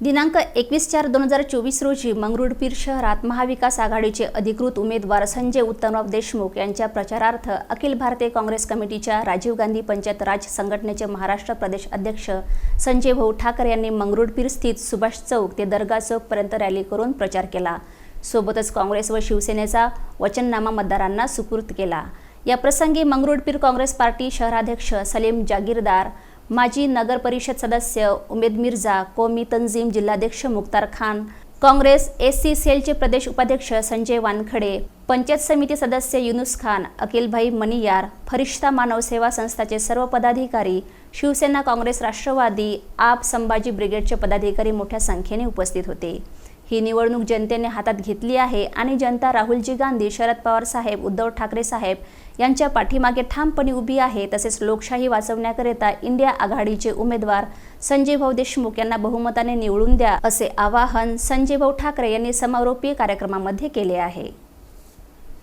दिनांक एकवीस चार दोन हजार चोवीस रोजी मंगरुळपीर शहरात महाविकास आघाडीचे अधिकृत उमेदवार संजय उत्तमराव देशमुख यांच्या प्रचारार्थ अखिल भारतीय काँग्रेस कमिटीच्या राजीव गांधी पंचायत राज संघटनेचे महाराष्ट्र प्रदेश अध्यक्ष संजय भाऊ ठाकरे यांनी मंगरुळपीर स्थित सुभाष चौक ते दर्गा चौकपर्यंत रॅली करून प्रचार केला. सोबतच काँग्रेस व शिवसेनेचा वचननामा मतदारांना सुपूर्द केला. या प्रसंगी मंगरुळपीर काँग्रेस पार्टी शहराध्यक्ष सलीम जागीरदार माजी नगर परिषद सदस्य उमेद मिर्झा कोमी तंजीम जिल्हाध्यक्ष मुक्तार खान काँग्रेस एस सी सेलचे प्रदेश उपाध्यक्ष संजय वानखडे पंचायत समिती सदस्य युनुस खान अखिलभाई मनियार फरिश्ता मानव सेवा संस्थाचे सर्व पदाधिकारी शिवसेना काँग्रेस राष्ट्रवादी आप संभाजी ब्रिगेडचे पदाधिकारी मोठ्या संख्येने उपस्थित होते. ही निवडणूक जनतेने हातात घेतली आहे आणि जनता राहुलजी गांधी शरद पवार साहेब उद्धव ठाकरे साहेब यांच्या पाठीमागे ठामपणे उभी आहे. तसेच लोकशाही वाचवण्याकरिता इंडिया आघाडीचे उमेदवार संजय भाऊ देशमुख यांना बहुमताने निवडून द्या असे आवाहन संजय भाऊ ठाकरे यांनी समारोपीय कार्यक्रमामध्ये केले आहे.